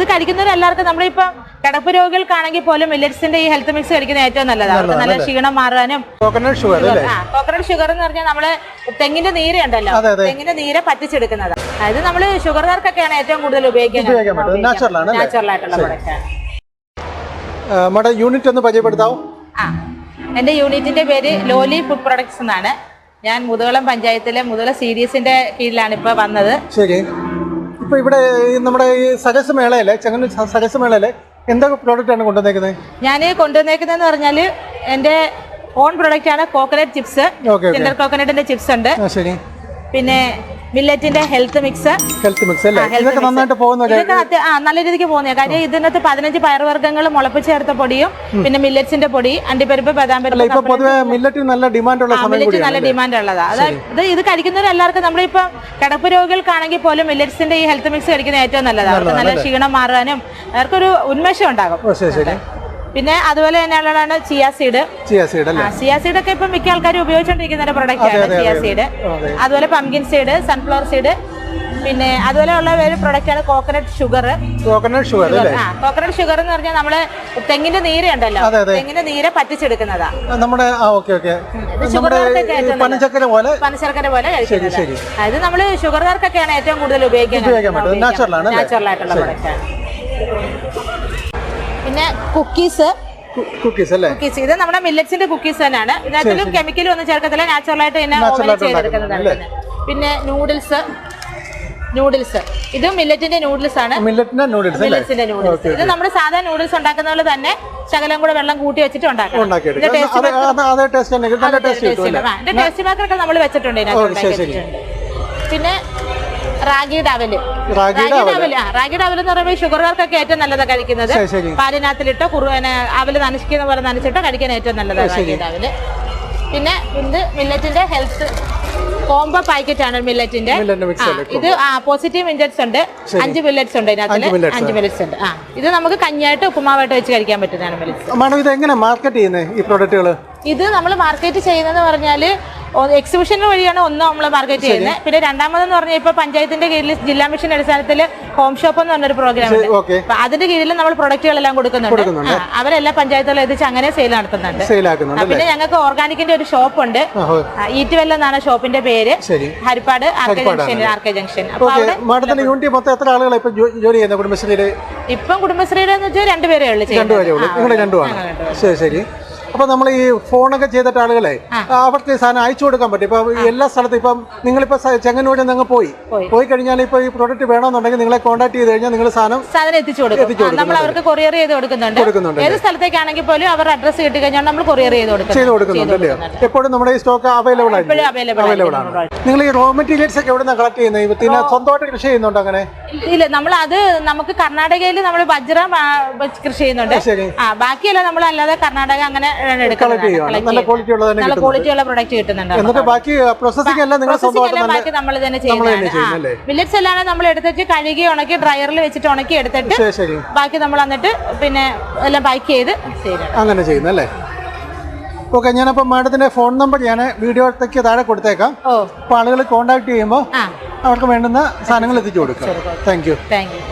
ഇത് കഴിക്കുന്നവരെല്ലാവർക്കും നമ്മളിപ്പം കിടപ്പ് രോഗികൾക്കാണെങ്കിൽ പോലും മില്ലറ്റ്സിന്റെ ഈ ഹെൽത്ത് മിക്സ് കഴിക്കുന്നത് ഏറ്റവും നല്ലതാണ്. നല്ല ക്ഷീണം മാറാനും കോക്കനട്ട് ഷുഗർ കോക്കനട്ട് ഷുഗർ എന്ന് പറഞ്ഞാൽ നമ്മൾ തെങ്ങിന്റെ നീര ഉണ്ടല്ലോ. തെങ്ങിന്റെ നീര പറ്റിച്ചെടുക്കുന്നത് അതായത് നമ്മൾ ഷുഗർകാർക്കൊക്കെയാണ് ഏറ്റവും കൂടുതൽ ഉപയോഗിക്കുന്നത്? നാച്ചുറൽ ആയിട്ടുള്ള പ്രൊഡക്റ്റ് യൂണിറ്റ് ഒന്ന് പരിചയപ്പെടുത്താവും? ആ എന്റെ യൂണിറ്റിന്റെ പേര് ലോലി ഫുഡ് പ്രൊഡക്ട്സ് എന്നാണ്. ഞാൻ മുതുകളം പഞ്ചായത്തിലെ മുതുകുളം സി ഡി എസിന്റെ കീഴിലാണ് ഇപ്പോൾ വന്നത്. ശരി. ഇപ്പൊ ഇവിടെ നമ്മുടെ ഈ സരസ് മേളയിലെ ചെങ്ങന്നൂർ സ- സരസ് മേളയിലെ എന്തൊക്കെ പ്രോഡക്റ്റ് ആണ് കൊണ്ടുവന്നേക്കുന്നത് ഞാൻ കൊണ്ടുവന്നേക്കുന്നതെന്ന് പറഞ്ഞാൽ എന്റെ ഓൺ പ്രൊഡക്റ്റ് ആണ് കോക്കനട്ട് ചിപ്സ് ഓക്കെ കോക്കനട്ടിന്റെ ചിപ്സ് ഉണ്ട്. ആ ശരി. പിന്നെ മില്ലറ്റിന്റെ ഹെൽത്ത് മിക്സ്. ഹെൽത്ത് മിക്സ് അല്ലേ? ഇതൊക്കെ നന്നായിട്ട് പോകുന്ന ഒരു- ആ നല്ല രീതിക്ക് പോകുന്നത്. കാര്യം ഇതിനകത്ത് പതിനഞ്ച് പയറുവർഗങ്ങൾ മുളപ്പിച്ച് ചേർത്ത പൊടിയും പിന്നെ മില്ലറ്റ്സിന്റെ പൊടി അണ്ടിപ്പരിപ്പ് ബദാം പരിപ്പ് ഇപ്പൊ പൊതുവെ മില്ലറ്റിന് നല്ല ഡിമാൻഡ് ഉള്ള മില്ലറ്റ് നല്ല ഡിമാൻഡ് ഉള്ളതാ. അതായത് ഇത് കഴിക്കുന്നവർ എല്ലാവർക്കും നമ്മളിപ്പോ കിടപ്പ് രോഗികൾക്കാണെങ്കിൽ പോലും മില്ലറ്റ്സിന്റെ ഈ ഹെൽത്ത് മിക്സ് കഴിക്കുന്നത് ഏറ്റവും നല്ലതാണ് അവർക്ക് നല്ല ക്ഷീണം മാറാനും അവർക്കൊരു ഉന്മേഷം ഉണ്ടാകും. ശരി പിന്നെ അതുപോലെ തന്നെയുള്ളതാണ് chia seed chia seed chia seed ഒക്കെ ഇപ്പം മിക്ക ആൾക്കാരും ഉപയോഗിച്ചുകൊണ്ടിരിക്കുന്ന ഒരു പ്രൊഡക്റ്റ് ആണ് ചിയ സീഡ് അതെ. അതുപോലെ പംകിൻ സീഡ് സൺഫ്ലവർ സീഡ് പിന്നെ അതുപോലെ ഉള്ള ഒരു പ്രൊഡക്റ്റ് ആണ് കോക്കനട്ട് ഷുഗർ കോക്കനട്ട് ഷുഗർ ആ കോക്കനട്ട് ഷുഗർ എന്ന് പറഞ്ഞാൽ നമ്മൾ തെങ്ങിന്റെ നീര ഉണ്ടല്ലോ. തെങ്ങിന്റെ നീര പറ്റിച്ചെടുക്കുന്നതാ. നമ്മുടെ പനച്ചക്കര പോലെ പനശർക്കര പോലെ. അത് നമ്മൾ ഷുഗർകാർക്കൊക്കെയാണ് ഏറ്റവും കൂടുതൽ ഉപയോഗിക്കുന്നത്? നാച്ചുറൽ ആയിട്ടുള്ള പ്രൊഡക്റ്റ് ആണ്. പിന്നെ കുക്കീസ് കുക്കീസ് അല്ലേ? കുക്കീസ് ഇത് നമ്മുടെ മില്ലറ്റ്സിന്റെ കുക്കീസ് തന്നെയാണ്. ഇതിനകത്തിലും കെമിക്കലും ഒന്നും ചേർക്കത്തില്ല. നാച്ചുറൽ ആയിട്ട് തന്നെ Natural ചെയ്തെടുക്കുന്നതാണ് പിന്നെ നൂഡിൽസ് നൂഡിൽസ് ഇത് മില്ലറ്റിന്റെ നൂഡിൽസ് ആണ്. മില്ലറ്റിന്റെ നൂഡിൽസ് മില്ലറ്റ്സിന്റെ നൂഡിൽസ് ഇത് നമ്മുടെ സാധാരണ നൂഡിൽസ് ഉണ്ടാക്കുന്ന പോലെ തന്നെ ശകലം കൂടെ വെള്ളം കൂട്ടി വെച്ചിട്ട് ഉണ്ടാക്കാം ടേസ്റ്റ് മാക്കറൊക്കെ നമ്മൾ വെച്ചിട്ടുണ്ട് ഇതിനകത്ത്. പിന്നെ റാഗിയുടെ അവൽ റാഗിയുടെ അവൽ എന്ന് പറയുമ്പോൾ ഷുഗർകാർക്കൊക്കെ ഏറ്റവും നല്ലതാണ് കഴിക്കുന്നത്. പാലിനകത്തിലിട്ട് അവൽ നനച്ചിക്കുന്ന പോലെ നനച്ചിട്ടോ കഴിക്കാൻ ഏറ്റവും നല്ലതാണ് റാഗിയുടെ അവൽ പിന്നെ ഇത് മില്ലറ്റിന്റെ ഹെൽത്ത് കോംബോ പാക്കറ്റ് ആണ് മില്ലറ്റിന്റെ ഇത് ആ പോസിറ്റീവ് മില്ലറ്റ്സ് ഉണ്ട്. അഞ്ച് മില്ലറ്റ്സ് ഉണ്ട് ഇതിനകത്ത് അഞ്ച് മില്ലറ്റ്സ്. ഉണ്ട്. ആ ഇത് നമുക്ക് കഞ്ഞായിട്ട് ഉപ്പുമാവായിട്ട് വെച്ച് കഴിക്കാൻ പറ്റുന്നതാണ് മില്ലറ്റ്സ്. മാഡം ഇത് എങ്ങനെ മാർക്കറ്റ് ചെയ്യുന്നത് ഈ പ്രോഡക്റ്റുകൾ ഇത് നമ്മൾ മാർക്കറ്റ് ചെയ്യുന്നതെന്ന് പറഞ്ഞാൽ എക്സിബിഷൻ വഴിയാണ് ഒന്ന് നമ്മൾ മാർക്കറ്റ് ചെയ്യുന്നത്. പിന്നെ രണ്ടാമതെന്ന് പറഞ്ഞാൽ ഇപ്പൊ പഞ്ചായത്തിന്റെ കീഴിൽ ജില്ലാ മിഷൻ അടിസ്ഥാനത്തിൽ ഹോം ഷോപ്പ് എന്ന് പറഞ്ഞൊരു പ്രോഗ്രാം ഉണ്ട്. അപ്പൊ അതിന്റെ കീഴിൽ നമ്മൾ പ്രൊഡക്റ്റുകളെല്ലാം കൊടുക്കുന്നുണ്ട്. കൊടുക്കുന്നുണ്ട്. അവരെല്ലാം അവരെല്ലാ എത്തിച്ച് അങ്ങനെ സെയിൽ നടത്തുന്നുണ്ട്. പിന്നെ ഞങ്ങൾക്ക് ഓർഗാനിക്കിന്റെ ഒരു ഷോപ്പ് ഉണ്ട്. ഈറ്റുവെല്ല എന്നാണ് ഷോപ്പിന്റെ പേര്. Haripad R K junction R K junction unit മൊത്തം എത്ര ആളുകളെ ഇപ്പൊ ജോലി കുടുംബശ്രീയുടെ എന്ന് വെച്ചാൽ രണ്ടുപേരേ ഉള്ളു രണ്ടുപേരേ ഉള്ളൂ. നിങ്ങൾ രണ്ടുമാണ് ശരി ശരി. അപ്പൊ നമ്മൾ ഈ ഫോണൊക്കെ ചെയ്തിട്ട് ആളുകളെ അവർക്ക് സാധനം അയച്ചു കൊടുക്കാൻ പറ്റും. ഇപ്പൊ എല്ലാ സ്ഥലത്തും ഇപ്പം നിങ്ങളിപ്പോ ചെങ്ങന്നൂരിൽ നിങ്ങൾ പോയി. പോയി. കഴിഞ്ഞാൽ ഇപ്പൊ ഈ പ്രൊഡക്റ്റ് വേണമെന്നുണ്ടെങ്കിൽ നിങ്ങളെ കോൺടാക്ട് ചെയ്ത് കഴിഞ്ഞാൽ നിങ്ങൾ സാധനം സാധനം എത്തിച്ചു കൊടുക്കും. നമ്മൾ അവർക്ക് കൊറിയർ ചെയ്ത് കൊടുക്കുന്നുണ്ട്. ഏത് സ്ഥലത്തേക്കാണെങ്കിൽ പോലും അവർ അഡ്രസ്സ് കിട്ടി കഴിഞ്ഞാൽ നമ്മൾ കൊറിയർ ചെയ്ത് കൊടുക്കും ചെയ്ത് കൊടുക്കുന്നുണ്ട് അല്ലയോ എപ്പോഴും നമ്മുടെ ഈ സ്റ്റോക്ക് അവൈലബിൾ ആണ് അവൈലബിൾ ആണ്. നിങ്ങൾ ഈ റോ മെറ്റീരിയൽസ് ഒക്കെ എവിടെ നിന്ന് കളക്ട് ചെയ്യുന്നത് പിന്നെ സ്വന്തമായിട്ട് കൃഷി ചെയ്യുന്നുണ്ട് അങ്ങനെ? ഇല്ല നമ്മൾ അത് നമുക്ക് കർണാടകയിൽ നമ്മൾ വജ്ര കൃഷി ചെയ്യുന്നുണ്ട്. ബാക്കിയല്ല നമ്മൾ അല്ലാതെ കർണാടക അങ്ങനെ നല്ല ക്വാളിറ്റി ഉള്ളത് നല്ല ക്വാളിറ്റി ഉള്ള പ്രൊഡക്റ്റ് കിട്ടുന്നുണ്ട് എന്നിട്ട് ബാക്കി പ്രോസസ്സിംഗ് എല്ലാം നിങ്ങൾ സ്വന്തമായിട്ട് നമ്മൾ തന്നെ ചെയ്യുന്നതാണ്. മില്ലറ്റ്സ് എല്ലാം നമ്മൾ എടുത്തിട്ട് കഴുകി ഉണക്കി ഡ്രയറിൽ വെച്ചിട്ട് ഉണക്കി എടുത്തിട്ട് ബാക്കി നമ്മൾ എന്നിട്ട് പിന്നെ എല്ലാം പാക്ക് ചെയ്ത് അങ്ങനെ ചെയ്യുന്നല്ലേ ഓക്കെ ഞാനപ്പോൾ മാഡത്തിന്റെ ഫോൺ നമ്പർ ഞാൻ വീഡിയോത്തേക്ക് താഴെ കൊടുത്തേക്കാം. അപ്പോൾ ആളുകൾ കോൺടാക്ട് ചെയ്യുമ്പോൾ അവർക്ക് വേണ്ടുന്ന സാധനങ്ങൾ എത്തിച്ചു കൊടുക്കാം. Thank you thank you